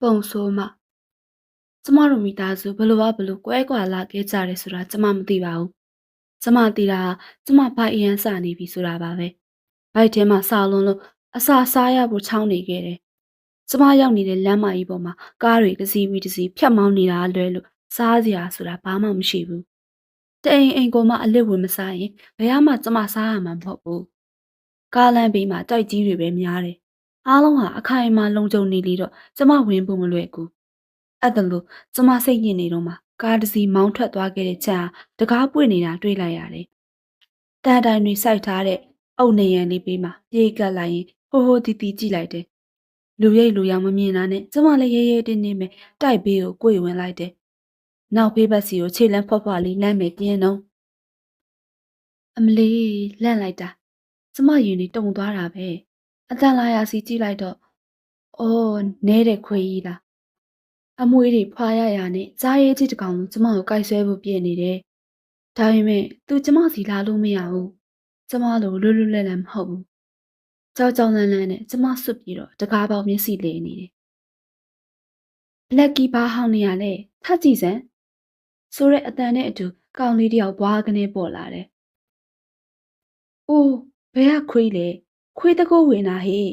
ပုံဆိုးမှကျမတို့မိသားစုဘလို့ပါဘလို့ကွဲကွာလာခဲ့ကြတယ်ဆိုတာကျမမသိပါဘူးကျမသိတာကကျမဘိုက်အရန်စနေပြီဆိုတာပါပဲဘိုက်ထဲမှာစာလုံးလို့အစာစားရဖို့ချောင်းနေခဲ့တယ်ကျမရောက်နေတဲ့လမ်းမကြီးပေါ်မှာကားတွေတစ်စီးပြီးတစ်စီးဖြတ်မောင်းနေတာလွဲလို့စားစရာဆိုတာဘာမှမရှိဘူးတအိမ်အိမ်ကိုမှအလစ်ဝင်မစားရင်ဘယ်မှကျမစားရမှာမဟုတ်ဘူးကားလမ်းဘေးမှာတိုက်ကြီးတွေပဲများတယ် အားလုံးဟာအခိုင်အမာလုံခြုံနေလေတော့ကျမဝင်ဖို့မလွယ်ကူအဲ့ဒါလို့ကျမစိတ်ညစ်နေတော့မှကားတစ်စီးမောင်းထွက်သွားခဲ့တဲ့ချမ်းဟာတကားပွင့်နေတာတွေ့လိုက်ရတယ်တန်တိုင်တွေစိုက်ထားတဲ့အုတ်နေရန်လေးပေးမှာပြေးကပ်လိုက်ရင်ဟိုဟိုတီတီကြည့်လိုက်တယ်လူရိတ်လူရောင်မမြင်တာနဲ့ကျမလည်းရဲရဲတင်းတင်းပဲတိုက်ဘေးကိုကိုယ်ဝင်လိုက်တယ်နောက်ဖေးဘက်စီကိုခြေလန်းဖွက်ဖွက်လေးလမ်းမယ်ပြင်းတော့အမလေးလန့်လိုက်တာကျမရင်လေးတုံသွားတာပဲ အတန်လာရစီကြည့်လိုက်တော့အော်နဲတဲ့ခွေကြီးလားအမွေးတွေဖွာရရနဲ့ကြားရဲကြီးတကောင်လုံးကျမကိုကြိုက်ဆွဲဖို့ပြည့်နေတယ်ဒါပေမဲ့သူကျမစီလာလို့မရဘူးကျမလိုလွတ်လွတ်လပ်လပ်မဟုတ်ဘူးကြောက်ကြောက်လန့်လန့်နဲ့ကျမစွတ်ပြီးတော့တကားပေါက်မျက်စိလဲနေတယ်ဘလက်ကီဘာဟောင်းနေရလဲထကြည့်စမ်းဆိုတဲ့အတန်နဲ့အတူကောင်လေးတယောက်ဘွားကနေပေါ်လာတယ်။အိုးဘယ်ကခွေးလဲ ခွေးတကိုးဝင်တာဟေ့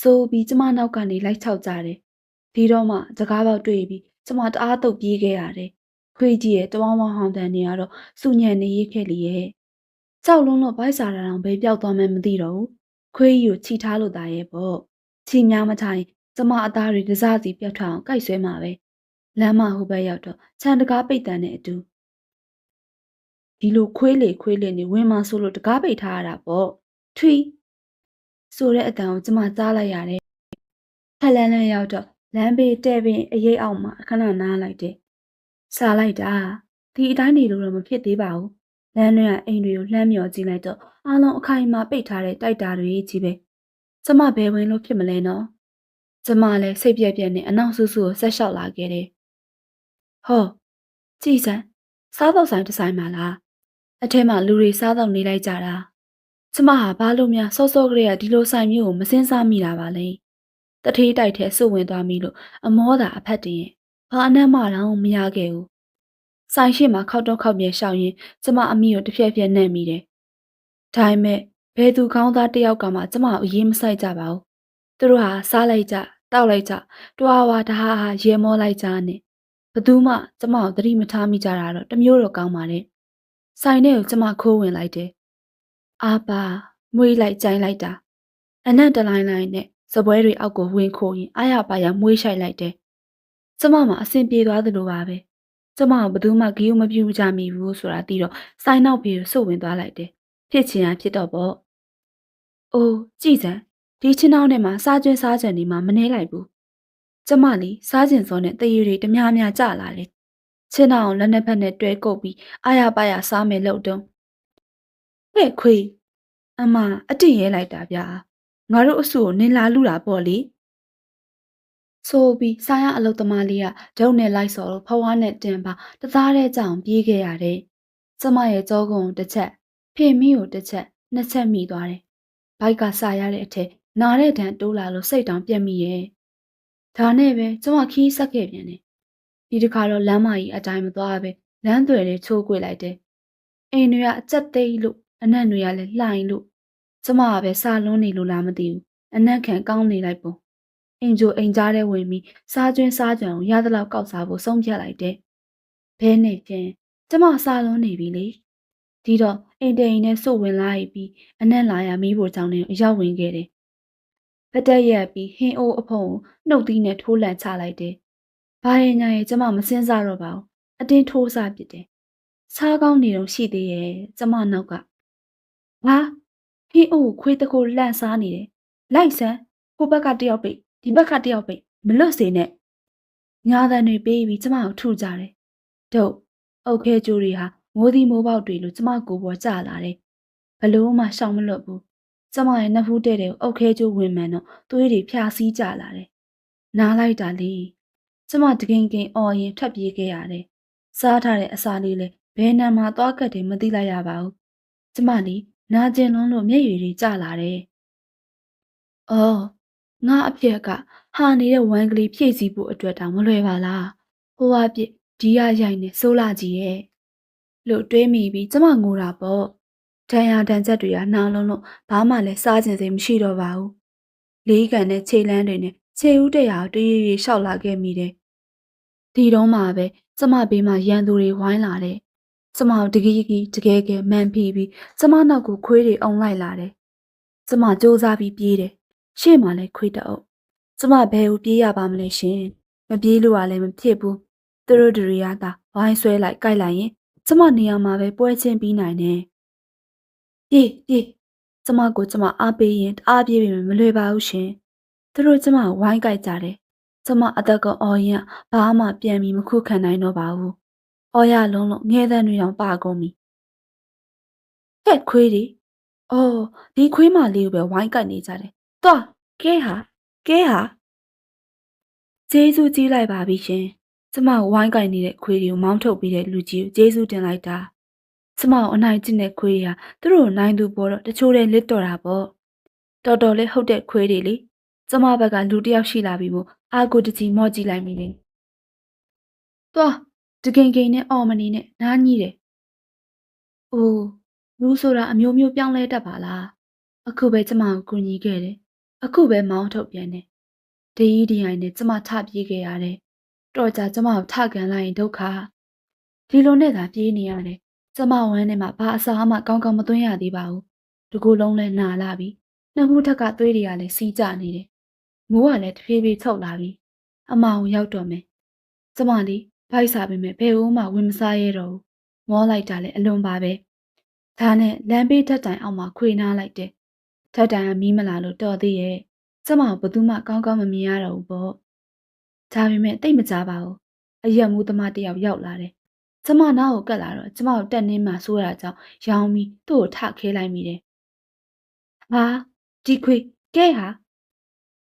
ဆိုပြီးကျမနောက်ကနေလိုက်ချောက်ကြတယ်။ဒီတော့မှစကားပေါက်တွေ့ပြီးကျမတအားတုတ်ပြေးခဲ့ရတယ်။ခွေးကြီးရဲ့တဝမ်းဝမ်းဟောင်းတန်နေရတော့စူညံနေရခဲ့လေရဲ့။ကြောက်လုံးလို့ဘိုက်စာတာတောင်ဘယ်ပြောက်သွားမှန်းမသိတော့ဘူး။ခွေးကြီးကိုခြိထားလို့တာရဲ့ပေါ့။ခြိများမထိုင်ကျမအသားတွေဒစားစီပြတ်ထွက်အောင်ကြိုက်ဆွဲမှာပဲ။လမ်းမဟိုဘက်ရောက်တော့ခြံတကားပိတ်တန်တဲ့အတူဒီလိုခွေးလေခွေးလေနေဝင်မှဆိုလို့တကားပိတ်ထားရတာပေါ့။ထွီ ဆိုတဲ့အတန်ကိုကျမကြားလိုက်ရတယ်။ဟလန်လန်ရောက်တော့လမ်းဘေးတဲ့ပင်အရေးအောက်မှာခဏနားလိုက်တယ်။စားလိုက်တာဒီအတိုင်းနေလို့တော့မဖြစ်သေးပါဘူး။လမ်းတွေကအိမ်တွေကိုလှမ်းမြော်ကြည့်လိုက်တော့အားလုံးအခိုင်အမာပိတ်ထားတဲ့တိုက်တာတွေကြီးပဲ။ကျမဘယ်ဝင်လို့ဖြစ်မလဲနော်။ကျမလည်းစိတ်ပြက်ပြက်နဲ့အနောက်ဆူဆူကိုဆက်လျှောက်လာခဲ့တယ်။ဟောကြည်စမ်းစားတော့ဆိုင်တစ်ဆိုင်မှာလား။အထဲမှာလူတွေစားတော့နေလိုက်ကြတာ။ ကျမဟာဘာလို့များစောစောကလေးကဒီလိုဆိုင်မျိုးကိုမစင်းစားမိတာပါလဲ။တထေးတိုက်ထဲစွတ်ဝင်သွားပြီလို့အမောတာအဖက်တင်ရဲ့။ဘာအနမ်းမှတော့မရခဲ့ဘူး။ဆိုင်ရှိမှာခောက်တော့ခောက်ပြဲရှောင်ရင်ကျမအမိကိုတစ်ဖြက်ဖြက်နဲ့မိတယ်။ဒါပေမဲ့ဘယ်သူကောင်းသားတယောက်ကမှကျမကိုအရေးမဆိုင်ကြပါဘူး။သူတို့ဟာစားလိုက်ကြတောက်လိုက်ကြတွားဝါတဟားဟာရေမောလိုက်ကြနဲ့ဘသူမှကျမကိုသတိမထားမိကြတာတော့တမျိုးတော့ကောင်းပါနဲ့။ဆိုင်ထဲကိုကျမခိုးဝင်လိုက်တယ်။ အာပါမွေးလိုက်ကြိုင်းလိုက်တာအနက်တလိုင်းလိုင်းနဲ့စပွဲတွေအောက်ကိုဝင်ခိုးရင်အာရပါရမွေးရှိုက်လိုက်တယ်။ကျမမှအဆင်ပြေသွားသလိုပါပဲ။ကျမကဘသူမှဂီယိုမပြူကြမိဘူးဆိုတာသိတော့ဆိုင်နောက်ပြေကိုစုပ်ဝင်သွားလိုက်တယ်။ဖြစ်ချင်ရဖြစ်တော့ပေါ့။အိုးကြည်စမ်းဒီချင်းနှောင်းထဲမှာစားကျွင်းစားကြံနေမှမနှဲလိုက်ဘူး။ကျမလီစားကျင်စောနဲ့တရေတွေတများများကြလာတယ်။ချင်းနှောင်းလက်နှစ်ဖက်နဲ့တွဲကုပ်ပြီးအာရပါရစားမယ်လို့တုံး။ ဟဲ့ခွေအမအတင့်ရဲလိုက်တာဗျာ။ငါတို့အဆူကိုနင်လာလူတာပေါ့လေ။ဆိုပြီးစားရအလုတ်သမားလေးကဒုံနဲ့လိုက်စော်လို့ဖဝါးနဲ့တင်ပါတသားတဲ့ကြောင်ပြေးခဲ့ရတယ်။ကျမရဲ့ကြောကုံတစ်ချက်ဖေမီကိုတစ်ချက်နှစ်ချက်မိသွားတယ်။ဘိုက်ကစားရတဲ့အထက်နားတဲ့တန်တိုးလာလို့စိတ်တောင်ပြက်မိရဲ့။ဒါနဲ့ပဲကျမခီးဆက်ခဲ့ပြန်တယ်။ဒီတစ်ခါတော့လမ်းမကြီးအတိုင်းမသွားပဲလမ်းသွယ်လေးချိုးကွေလိုက်တယ်။အိမ်တွေကအကြက်သိမ်းလို့ အနက်တွေကလည်းလှိုင်လို့ကျမကပဲစာလွန်းနေလို့လားမသိဘူး။အနက်ခံကောင်းနေလိုက်ပုံ။အိမ်ကျိုအိမ်ကြားထဲဝင်ပြီးစားကျွင်းစားကြံကိုရသလောက်ကောက်စားဖို့ဆုံးဖြတ်လိုက်တယ်။ဘဲနေဖြင့်ကျမစာလွန်းနေပြီလေ။ဒီတော့အိမ်တိန်နဲ့စုတ်ဝင်လာပြီးအနက်လာရမီးဖို့ကြောင့်လည်းရောက်ဝင်ခဲ့တယ်။ပတက်ရက်ပြီးဟင်းအိုးအဖုံကိုနှုတ်သီးနဲ့ထိုးလန့်ချလိုက်တယ်။ဘာရင်ညာရဲ့ကျမမစင်းစားတော့ပါဘူး။အတင်းထိုးစားပစ်တယ်။စားကောင်းနေတော့ရှိသေးရဲ့ကျမနောက်က။ ဟာဟင်းအိုးကိုခွေးတကိုလန့်စားနေတယ်။လိုက်စမ်းဟိုဘက်ကတယောက်ပိတ်ဒီဘက်ကတယောက်ပိတ်မလွတ်စေနဲ့။ညာတန်တွေပေးပြီးကျမကိုထုကြတယ်။တို့အုတ်ခဲကျိုးတွေဟာမိုးသီးမိုးပေါက်တွေလိုကျမကိုယ်ပေါ်ကျလာတယ်။ဘလို့မှရှောင်မလွတ်ဘူး။ကျမရဲ့နှဖူးတဲ့တဲ့အုတ်ခဲကျိုးဝင်မှန်တော့သွေးတွေဖြာစည်းကြလာတယ်။နားလိုက်တာလေ။ကျမတကင်ကင်အော်ရင်ထပ်ပြေးခဲ့ရတယ်။စားထားတဲ့အစာလေးလည်းဘယ်နံမှာသွားကတ်တယ်မသိလိုက်ရပါဘူး။ကျမလီ နာကျင်လုံးလို့မျက်ရည်တွေကျလာတယ်။အော်ငါအဖေကဟဟာနေတဲ့ဝမ်းကလေးဖြည့်ဆည်းဖို့အတွက်တောင်မလွယ်ပါလားဟိုအပြစ်ဒီရရိုက်နေစိုးလာကြီးရဲ့လို့တွေးမိပြီးကျမငိုတာပေါ့ဒဏ်ရာဒဏ်ချက်တွေကနှာလုံးလုံးဘာမှလည်းစားကျင်စိမ်မရှိတော့ပါဘူးလေးကန်နဲ့ခြေလန်းတွေနဲ့ခြေဦးတရာတရွေ့ရွေ့လျှောက်လာခဲ့မိတယ်ဒီတုန်းမှပဲကျမဘေးမှာရန်သူတွေဝိုင်းလာတယ် ကျမတကယ်ကြီးတကယ်ကဲမှန်ပြီးပြီးကျမနောက်ကိုခွေးတွေအုံလိုက်လာတယ်ကျမစူးစမ်းပြီးပြေးတယ်ရှေ့မှာလည်းခွေးတအုပ်ကျမဘယ်ကိုပြေးရပါမလဲရှင်မပြေးလို့ကလည်းမဖြစ်ဘူးသူတို့တွေကသာဝိုင်းဆွဲလိုက်ကြိုက်လိုက်ရင်ကျမနေရာမှာပဲပွဲချင်းပြီးနိုင်တယ်ပြေးပြေးကျမကိုကျမအားပေးရင်တအားပြေးပြီမလွယ်ပါဘူးရှင်သူတို့ကျမကိုဝိုင်းကြိုက်ကြတယ်ကျမအသက်ကအော်ရင်ဘာမှပြန်ပြီးမခုခံနိုင်တော့ပါဘူး အော်ရလုံးလုံးငဲတဲ့တွေတောင်ပါကုန်ပြီဟဲ့ခွေးဒီအော်ဒီခွေးမလေးကိုပဲဝိုင်းကြိုက်နေကြတယ်သွားကဲဟာကဲဟာကျေးဇူးကြီးလိုက်ပါပြီရှင်။ကျမကိုဝိုင်းကင်နေတဲ့ခွေးတွေကိုမောင်းထုတ်ပြီးတဲ့လူကြီးကိုကျေးဇူးတင်လိုက်တာ။ကျမကိုအနိုင်ကျင့်တဲ့ခွေးတွေကသူတို့ကိုနိုင်သူပေါ်တော့တချို့တဲ့လစ်တော်တာပေါ့။တော်တော်လေးဟုတ်တဲ့ခွေးတွေလေ။ကျမဘက်ကလူတစ်ယောက်ရှိလာပြီမို့အာကိုတကြီးမော့ကြည့်လိုက်မိတယ်။သွား တကင်ကင်နဲ့အော်မနီနဲ့နားကြီးတယ်။အိုးလူဆိုတာအမျိုးမျိုးပြောင်းလဲတတ်ပါလား။အခုပဲကျမကိုကူညီခဲ့တယ်။အခုပဲမောင်းထုတ်ပြန်တယ်။ဒီဒီအိုင်နဲ့ကျမထပြေးခဲ့ရတယ်။တော်ကြကျမကိုထကန်လိုက်ရင်ဒုက္ခ။ဒီလိုနဲ့သာပြေးနေရတယ်။ကျမဝမ်းထဲမှာဘာအစာမှကောင်းကောင်းမသွင်းရသေးပါဘူး။ဒီကိုယ်လုံးလဲနာလာပြီ။နှမှုထက်ကသွေးတွေကလည်းစီးကျနေတယ်။မိုးကလည်းတဖြည်းဖြည်းချုပ်လာပြီ။အမောင်ရောက်တော့မယ်။ကျမလေး ဗိုက်စားပေမဲ့ဘယ်ဦးမှဝင်မစားရတော့ဘူး။မောလိုက်တာလည်းအလွန်ပါပဲ။ဒါနဲ့လမ်းဘေးထက်တိုင်အောက်မှာခွေနားလိုက်တယ်။ထက်တိုင်ကမီးမလာလို့တော်သေးရဲ့။ကျမကိုဘယ်သူမှကောင်းကောင်းမမြင်ရတော့ဘူးပေါ့။ဒါပေမဲ့တိတ်မကြပါဘူး။အရက်မူးသမားတစ်ယောက်ရောက်လာတယ်။ကျမနားကိုကပ်လာတော့ကျမကိုတက်နှင်းမှဆိုးတာကြောင့်ရောင်းပြီးသူ့ကိုထခဲလိုက်မိတယ်။ဟာဒီခွေကဲဟာ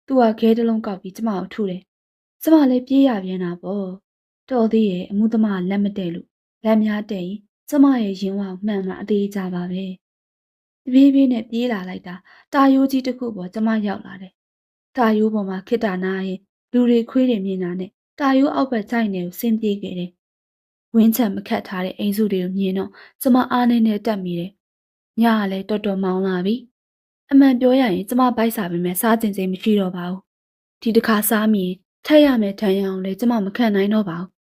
သူကခဲတစ်လုံးကောက်ပြီးကျမကိုထုတယ်။ကျမလည်းပြေးရပြန်တာပေါ့။ တော်သေးရဲ့အမှုသမားလက်မတည့်လို့လက်များတဲ့ရင်ကျမရဲ့ရင်ဝါကိုမှန်မှအသေးကြပါပဲ။တပြေးပြေးနဲ့ပြေးလာလိုက်တာတာယိုးကြီးတစ်ခုပေါ်ကျမရောက်လာတယ်။တာယိုးပေါ်မှာခိတ္တာနာရင်လူတွေခွေးတွေမြင်တာနဲ့တာယိုးအောက်ဘက်ချိုင်နေကိုဆင်းပြေးခဲ့တယ်။ဝင်းချက်မခတ်ထားတဲ့အိမ်စုတွေကိုမြင်တော့ကျမအားနေနဲ့တက်မိတယ်။ညကလည်းတော်တော်မောင်းလာပြီ။အမှန်ပြောရရင်ကျမဗိုက်စာပေမဲ့စားကျင်စိမ်မရှိတော့ပါဘူး။ဒီတစ်ခါစားမိရင်ထက်ရမယ်ထန်ရအောင်လဲကျမမခံနိုင်တော့ပါဘူး။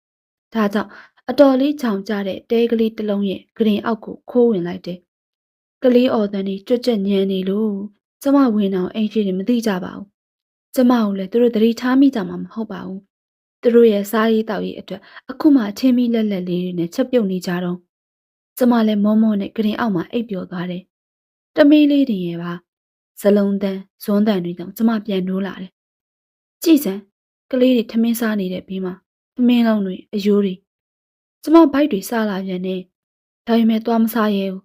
ဒါကြောင့်အတော်လေးချောင်ကျတဲ့တဲကလေးတစ်လုံးရဲ့ဂရင်အောက်ကိုခိုးဝင်လိုက်တယ်။ကလေးအော်တန်ကြီးကြွက်ကြက်ညံနေလို့ကျမဝင်အောင်အိမ်ရှိတွေမသိကြပါဘူး။ကျမကိုလည်းသူတို့သတိထားမိကြမှာမဟုတ်ပါဘူး။သူတို့ရဲ့စားရေးတောက်ရေးအတွက်အခုမှအချင်းမီလက်လက်လေးတွေနဲ့ချက်ပြုတ်နေကြတော့ကျမလည်းမောမောနဲ့ဂရင်အောက်မှာအိပ်ပျော်သွားတယ်။တမီးလေးတင်ရဲ့ပါဇလုံးတန်းဇွန်းတန်တွေကြောင့်ကျမပြန်နိုးလာတယ်။ကြည်စံကလေးတွေထမင်းစားနေတဲ့ဘေးမှာ သမင်းလုံးတွေအယိုးတွေကျမဘိုက်တွေစားလာပြန်နေဒါပေမဲ့သွားမစားရဲဘူး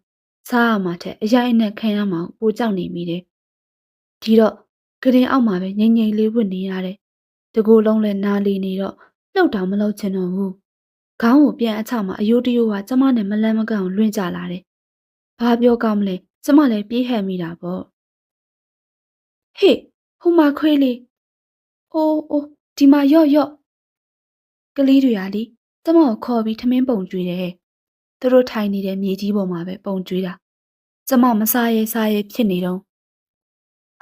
စားရမှာထက်အရိုက်အနက်ခံရမှာကိုပိုကြောက်နေမိတယ်ဒီတော့ကရင်အောက်မှာပဲငိမ့်ငိမ့်လေးဝတ်နေရတယ်တကူလုံးလည်းနားလီနေတော့လှုပ်တောင်မလှုပ်ချင်တော့ဘူးခေါင်းကိုပြန်အချမှာအယိုးတယိုးကကျမနဲ့မလန်းမကန့်အောင်လွင့်ကြလာတယ်ဘာပြောကောင်းမလဲကျမလည်းပြေးဟက်မိတာပေါ့ဟေ့ဟိုမှာခွေးလေးအိုးအိုးဒီမှာရော့ရော့ ကလေးတွေကလीကျမကိုခေါ်ပြီးထမင်းပုံကျွေးတယ်။သူတို့ထိုင်နေတဲ့မြေကြီးပေါ်မှာပဲပုံကျွေးတာ။ကျမမစားရဲစားရဲဖြစ်နေတော့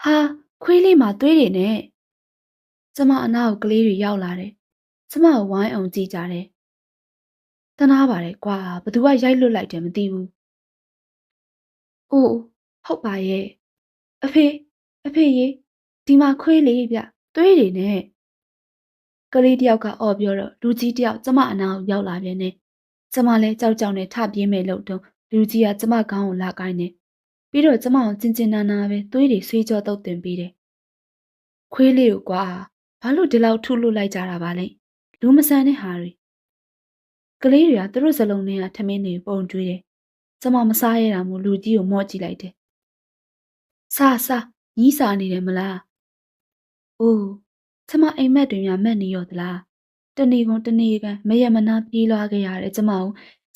ဟာခွေးလေးမှာသွေးတွေနဲ့ကျမအနာကိုကလေးတွေရောက်လာတယ်။ကျမကိုဝိုင်းအောင်ကြည့်ကြတယ်။တနာပါတယ်ကွာဘသူကရိုက်လွတ်လိုက်တယ်မသိဘူး။အိုးဟုတ်ပါရဲ့။အဖေအဖေရေဒီမှာခွေးလေးဗျသွေးတွေနဲ့ ကလေးတယောက်ကအော်ပြောတော့လူကြီးတယောက်ကျမအနာကိုရောက်လာပြန်တယ်။ကျမလည်းကြောက်ကြောက်နဲ့ထပြေးမယ်လို့တုံးလူကြီးကကျမခေါင်းကိုလာကိုင်းတယ်။ပြီးတော့ကျမကိုကျင်ကျင်နာနာပဲသွေးတွေဆွေးကြောတုတ်တင်ပေးတယ်။ခွေးလေးကိုကွာဘာလို့ဒီလောက်ထုလို့လိုက်ကြတာပါလဲ။လူမဆန်တဲ့ဟာတွေကလေးတွေကသူတို့စလုံးတွေကထမင်းတွေပုံကျွေးတယ်။ကျမမစားရတာမို့လူကြီးကိုမော့ကြည့်လိုက်တယ်။စားစားညီးစားနေတယ်မလား။အိုး ကျမအိမ်မက်တွေများမက်နေရောသလားတနေ့ကုန်တနေ့ကန်မရမနာပြေးလွှားခဲ့ရတဲ့ကျမကို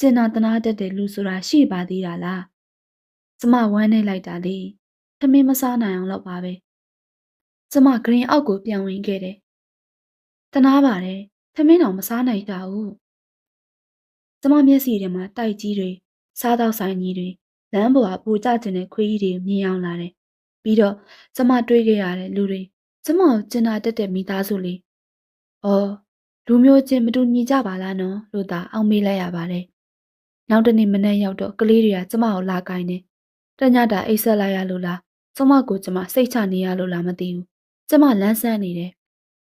ကျင်နာတနာတတ်တဲ့လူဆိုတာရှိပါသေးတာလားကျမဝမ်းနေလိုက်တာလေသမင်းမစားနိုင်အောင်တော့ပါပဲကျမဂရင်အောက်ကိုပြန်ဝင်ခဲ့တယ်တနာပါတယ်သမင်းတော်မစားနိုင်ကြဘူးကျမမျက်စိထဲမှာတိုက်ကြီးတွေစားတော့ဆိုင်ကြီးတွေလမ်းပေါ်ကပူကျကျင်တဲ့ခွေးကြီးတွေမြင်အောင်လာတယ်ပြီးတော့ကျမတွေးခဲ့ရတဲ့လူတွေ ကျမကိုကျင်နာတက်တဲ့မိသားစုလေးအော်လူမျိုးချင်းမတူညီကြပါလားနော်လို့သာအောက်မေးလိုက်ရပါတယ်နောက်တနေ့မနေ့ရောက်တော့ကလေးတွေကကျမကိုလာကိုင်းနေတညတာအိတ်ဆက်လိုက်ရလို့လားကျမကိုကျမစိတ်ချနေရလို့လားမသိဘူးကျမလန်းဆန်းနေတယ်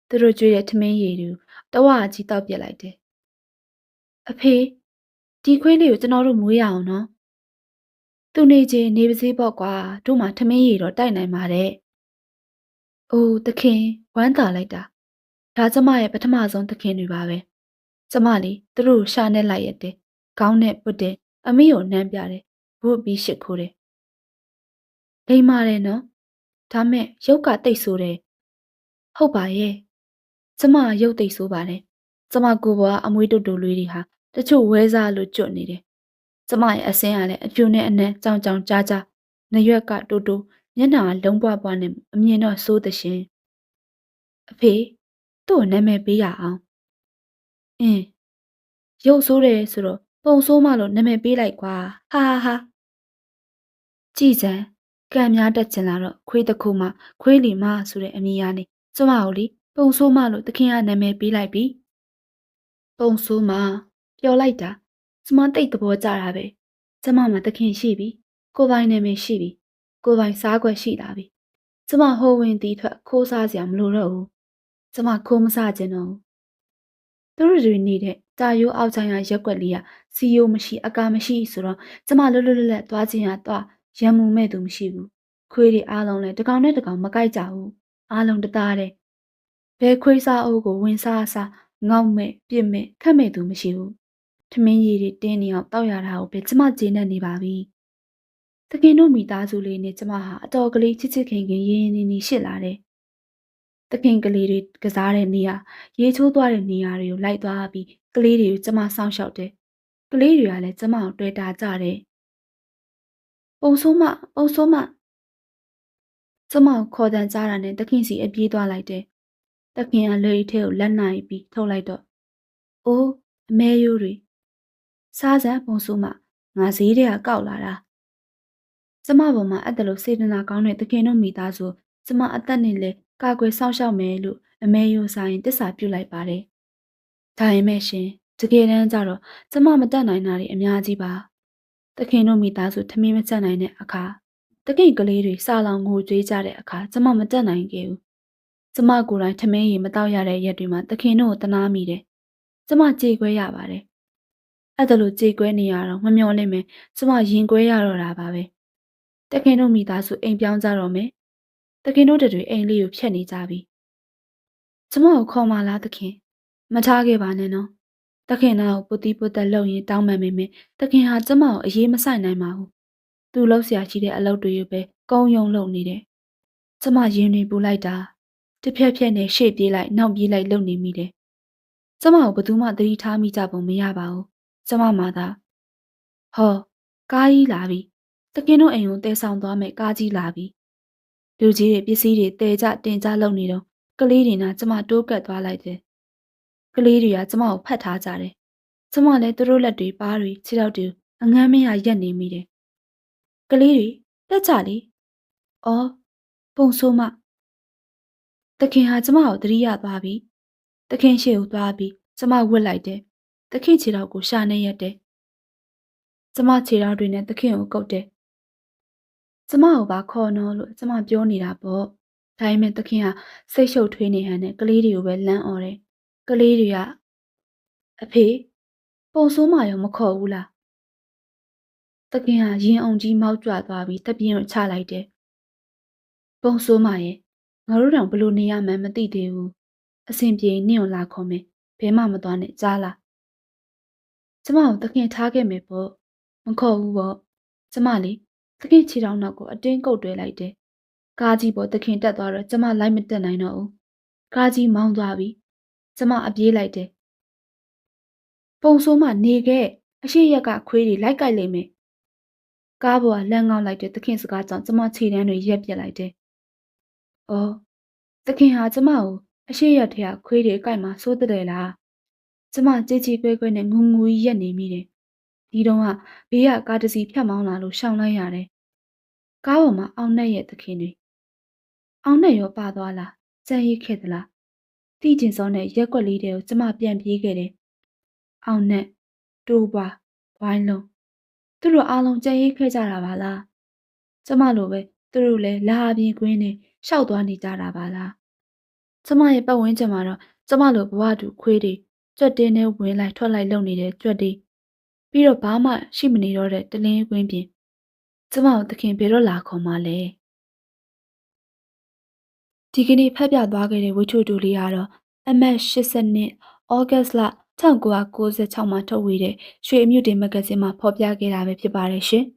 သူတို့ကြွေးတဲ့ထမင်းရည်တူတဝအကြီးတောက်ပြစ်လိုက်တယ်အဖေဒီခွေးလေးကိုကျွန်တော်တို့မွေးရအောင်နော်သူနေချင်းနေပါစေပေါ့ကွာတို့မှထမင်းရည်တော့တိုက်နိုင်ပါတယ် အိုးသခင်ဝမ်းသာလိုက်တာဒါကျမရဲ့ပထမဆုံးသခင်တွေပါပဲကျမလေးသူတို့ရှာနေလိုက်ရတယ်ခေါင်းနဲ့ပုတ်တယ်အမေကိုနှမ်းပြတယ်ဘုတ်ပြီးရှစ်ခိုးတယ်လိမ္မာတယ်နော်ဒါမဲ့ရုပ်ကတိတ်ဆိုးတယ်ဟုတ်ပါရဲ့ကျမရုပ်တိတ်ဆိုးပါတယ်ကျမကိုယ်ပေါ်ကအမွေးတုတ်တူလေးတွေဟာတချို့ဝဲစားလို့ကျွတ်နေတယ်ကျမရဲ့အစင်းကလည်းအပြူနဲ့အနက်ကြောင်ကြောင်ကြားကြားနရွက်ကတူတူ မျက်နှာကလုံးပွားပွားနဲ့အမြင်တော့စိုးသရှင်အဖေသူ့ကိုနာမည်ပေးရအောင်အင်းရုပ်ဆိုးတယ်ဆိုတော့ပုံဆိုးမှလို့နာမည်ပေးလိုက်ကွာဟာဟာဟာကြည်စံကံများတက်ချင်လာတော့ခွေးတစ်ခုမှခွေးလီမဆိုတဲ့အမည်ကနေကျမကိုလေပုံဆိုးမှလို့တခင်ကနာမည်ပေးလိုက်ပြီပုံဆိုးမှပျော်လိုက်တာကျမတိတ်သဘောကျတာပဲကျမမှာတခင်ရှိပြီကိုယ်ပိုင်နာမည်ရှိပြီ ကိုယ်ပိုင်စားခွက်ရှိလာပြီကျမဟိုးဝင်တီးထွက်ခိုးစားစရာမလိုတော့ဘူးကျမခိုးမစားခြင်းတော့သူတို့တွေနေတဲ့တာယိုးအောက်ချိုင်းရရက်ွက်လေးကစီယိုမရှိအကာမရှိဆိုတော့ကျမလွတ်လွတ်လပ်လပ်သွားခြင်းရသွားရံမှုမဲ့သူမရှိဘူးခွေးတွေအားလုံးလည်းတကောင်နဲ့တကောင်မကြိုက်ကြဘူးအားလုံးတသားတဲ့ဘဲခွေးစားအုပ်ကိုဝင်စားစားငေါက်မဲ့ပြစ်မဲ့ခတ်မဲ့သူမရှိဘူးထမင်းရည်တွေတင်းနေအောင်တောက်ရတာကိုပဲကျမကျေနပ်နေပါပြီ တကင်တို့မိသားစုလေးနဲ့ကျမဟာအတော်ကလေးချစ်ချစ်ခင်ခင်ရင်းရင်းနှီးနှီးရှစ်လာတယ်တခင်ကလေးတွေကစားတဲ့နေရာရေချိုးသွားတဲ့နေရာတွေကိုလိုက်သွားပြီးကလေးတွေကိုကျမစောင့်ရှောက်တယ်ကလေးတွေကလည်းကျမကိုတွေ့တာကြတယ်ပုံဆိုးမပုံဆိုးမကျမကိုခေါ်တန်ကြားတာနဲ့တခင်စီအပြေးသွားလိုက်တယ်တခင်ကလေထဲကိုလက်နိုင်ပြီးထုတ်လိုက်တော့အိုးအမဲရိုးတွေစားစမ်းပုံဆိုးမငါဈေးတွေကကောက်လာတာ ကျမပေါ်မှာအဲ့ဒါလိုစေတနာကောင်းတဲ့တခင်တို့မိသားစုကျမအသက်နဲ့လေကာကွယ်စောင့်ရှောက်မယ်လို့အမဲရိုးဆိုင်တစ္ဆာပြုလိုက်ပါတယ်ဒါရင်မဲ့ရှင်တကယ်တမ်းကျတော့ကျမမတက်နိုင်တာတွေအများကြီးပါတခင်တို့မိသားစုထမင်းမချက်နိုင်တဲ့အခါတခင်ကလေးတွေစာလောင်ငိုကြွေးကြတဲ့အခါကျမမတက်နိုင်ခဲ့ဘူးကျမကိုယ်တိုင်ထမင်းရီမတော့ရတဲ့ရက်တွေမှာတခင်တို့ကိုတနာမိတယ်ကျမကြေခွဲရပါတယ်အဲ့ဒါလိုကြေခွဲနေရတော့မမျော်လင့်မယ်ကျမရင်ခွဲရတော့တာပါပဲ တခင်တို့မိသားစုအိမ်ပြောင်းကြတော့မယ်တခင်တို့တွေအိမ်လေးကိုဖျက်နေကြပြီကျမကိုခေါ်มาလားတခင်မထားခဲ့ပါနဲ့နော်တခင်နာကိုပုတိပုတ်တက်လှုပ်ရင်တောင်းမှန်မိမယ်တခင်ဟာကျမကိုအရေးမဆိုင်နိုင်ပါဘူးသူ့လှုပ်ရှားရှိတဲ့အလုပ်တွေပဲကုန်းယုံလုပ်နေတယ်ကျမရင်တွေပူလိုက်တာတစ်ဖြက်ဖြက်နဲ့ရှေ့ပြေးလိုက်နောက်ပြေးလိုက်လုပ်နေမိတယ်ကျမကိုဘယ်သူမှသတိထားမိကြပုံမရပါဘူးကျမမှသာဟောကားကြီးလာပြီ တကင်းတို့အိမ်ကိုတဲဆောင်သွားမယ်ကားကြီးလာပြီလူကြီးတွေပစ္စည်းတွေတဲကြတင်ကြလုပ်နေတော့ကလေးတွေနာကျမတိုးကပ်သွားလိုက်တယ်ကလေးတွေကကျမကိုဖတ်ထားကြတယ်ကျမလည်းသူတို့လက်တွေပါးတွေခြေထောက်တွေအငမ်းမရရက်နေမိတယ်ကလေးတွေတက်ကြလေအော်ပုံဆိုးမတခင်ဟာကျမကိုသတိရသွားပြီတခင်ရှေ့ကိုသွားပြီးကျမဝစ်လိုက်တယ်တခင်ခြေထောက်ကိုရှာနေရက်တယ်ကျမခြေထောက်တွေနဲ့တခင်ကိုကုတ်တယ် ကျမကိုပါခေါ်နော်လို့ကျမပြောနေတာပေါ့ဒါပေမဲ့တခင်ကစိတ်ရှုပ်ထွေးနေဟန်နဲ့ကလေးတွေကိုပဲလမ်းអော်တယ်ကလေးတွေကအဖေပုံဆိုးမရောမခေါ်ဘူးလားတခင်ဟာရင်အောင်ကြီးမောက်ကြွသွားပြီးတပြင်းကိုချလိုက်တယ်ပုံဆိုးမရဲ့ငါတို့တောင်ဘလို့နေရမှန်းမသိသေးဘူးအဆင်ပြေနင့်ကိုလာခေါ်မယ်ဘဲမှမသွားနဲ့ကြားလားကျမကိုတခင်ထားခဲ့မယ်ပေါ့မခေါ်ဘူးပေါ့ကျမလေ တခင်ခြေထောက်နောက်ကိုအတင်းကုတ်တွဲလိုက်တယ်ကားကြီးပေါ်တခင်တက်သွားတော့ကျမလိုက်မတက်နိုင်တော့ဘူးကားကြီးမောင်းသွားပြီကျမအပြေးလိုက်တယ်ပုံဆိုးမှနေခဲ့အရှိရက်ကခွေးတွေလိုက်ကြိုက်လိမ့်မယ်ကားပေါ်ကလမ်းငေါက်လိုက်တဲ့တခင်စကားကြောင့်ကျမခြေတန်းတွေရက်ပြက်လိုက်တယ်။အော်တခင်ဟာကျမကိုအရှိရထက်ခွေးတွေကြိုက်မှစိုးတဲ့လားကျမကြည်ကြည်ကွဲကွဲနဲ့ငူငူကြီးရက်နေမိတယ် ဒီတော့ကဘေးကကားတစ်စီးဖြတ်မောင်းလာလို့ရှောင်လိုက်ရတယ်ကားပေါ်မှာအောင်နဲ့ရဲ့သခင်တွေအောင်နဲ့ရောပါသွားလားကြံရိတ်ခဲ့သလားတိကျင်စောနဲ့ရက်ွက်လေးတွေကိုကျမပြန်ပြေးခဲ့တယ်အောင်နဲ့တိုးပွားဝိုင်းလုံးသူတို့အားလုံးကြံရိတ်ခဲ့ကြတာပါလားကျမလိုပဲသူတို့လည်းလာပြင်းကွင်းနဲ့ရှောက်သွားနေကြတာပါလားကျမရဲ့ပတ်ဝန်းကျင်မှာတော့ကျမလိုဘဝတူခွေးတွေကြွက်တင်းနဲ့ဝင်လိုက်ထွက်လိုက်လုပ်နေတဲ့ကြွက်တွေ ပြီးတော့ဘာမှရှိမနေတော့တဲ့တလင်းကွင်းပြင်ကျမတို့သခင်ဘယ်တော့လာခေါ်မှလဲဒီကနေ့ဖတ်ပြသွားခဲ့တဲ့ဝိချုတူလေးကတော့အမတ်82ဩဂတ်စ်လ1996မှာထုတ်ဝေတဲ့ရွှေအမြင့်တင်မဂ္ဂဇင်းမှာဖော်ပြခဲ့တာပဲဖြစ်ပါတယ်ရှင်။